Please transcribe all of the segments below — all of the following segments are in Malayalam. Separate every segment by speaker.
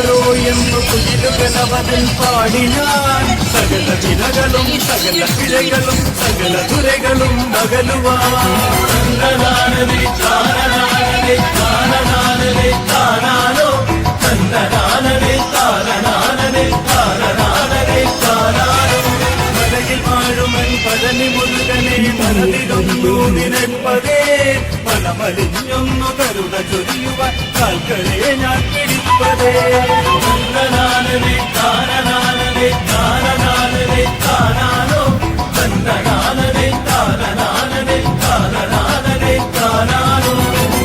Speaker 1: யாரோ என்று புயலுகள் அவர்கள் பாடினார் சகல விலகளும் சகல பிழைகளும் சகல துறைகளும் மகளுவார் தானே தானே தானே தானே മനമലിഞ്ഞൊന്നു കരുണ ചൊരിയുവ കാൽക്കളെ ഞാൻ പിടിപ്പതേ. തന്നനാനനെ താനനാനനെ താനനാനനെ താനാനോ തന്നനാനനെ താനനാനനെ താനനാനനെ താനാനോ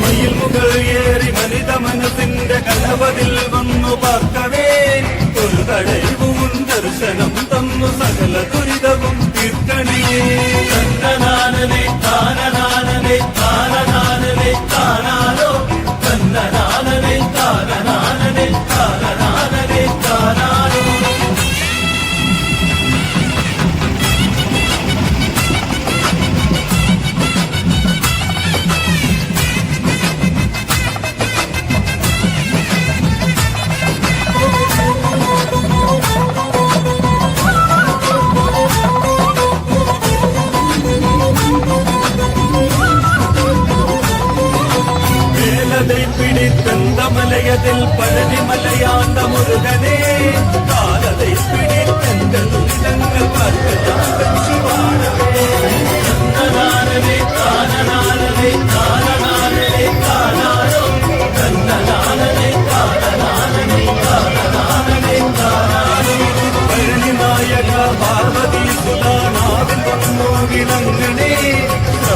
Speaker 1: മയിൽ മുകൾ ഏറി മനിത മനസ്സിന്റെ കലവതിൽ വന്നു പാർക്കവേ. ഒരു തടയവും ദർശനം തന്നു സകല ദുരിതവും തീർക്കണേ. கந்தமலையதில் பழனி மலையாண்ட முருகனே. காலதை பிடித்தங்கள் இடங்கள் பார்க்கத்தான் சிவானவே கந்தனாரவே காலனாரவே காலனாரவே காலாரோ கந்தனாரவே காலனாரவே காலனாரவே காலாரோ பழனி நாயகா பார்வதி சுதானாவில் நோவிலங்கனே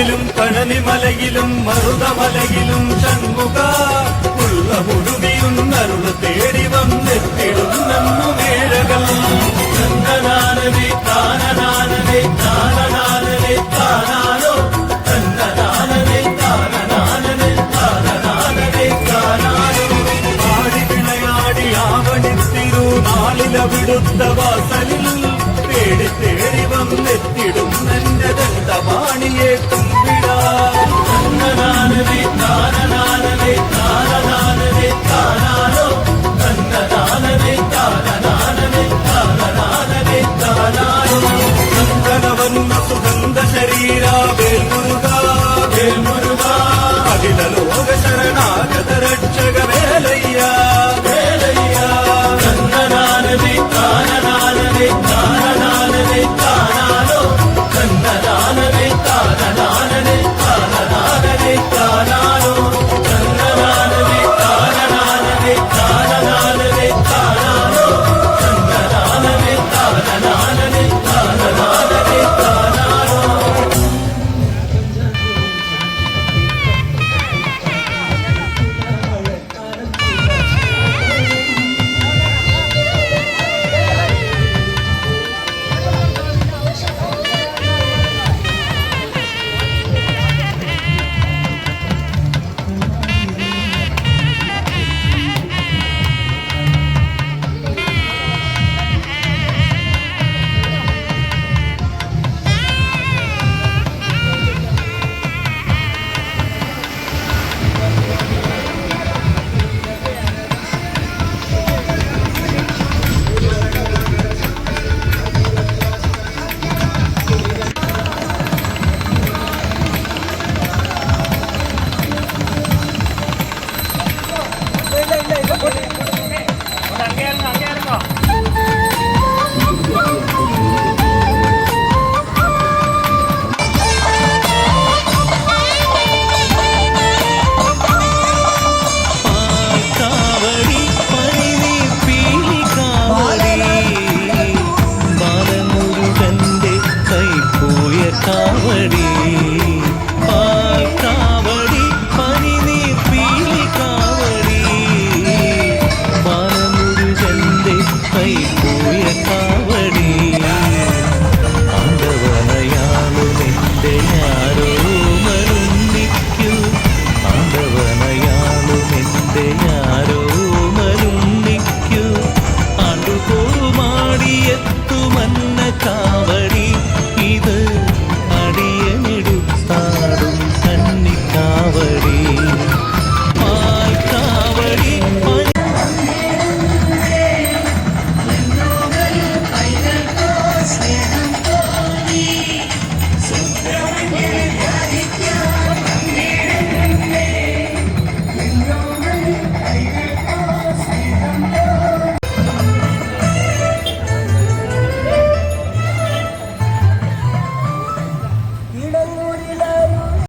Speaker 1: ഇരുസന്നൂരിലും പഴനിമലയിലും മറുതമലയിലും ഷൺമുഖ ഉള്ള മുഴുവിയും നരുത് തേടി വന്നെത്തിടും മേഴകൾ നാളിലവിടുത്ത വാസലിൽ തേടി തേടി വന്നെത്തിടും എന്റെ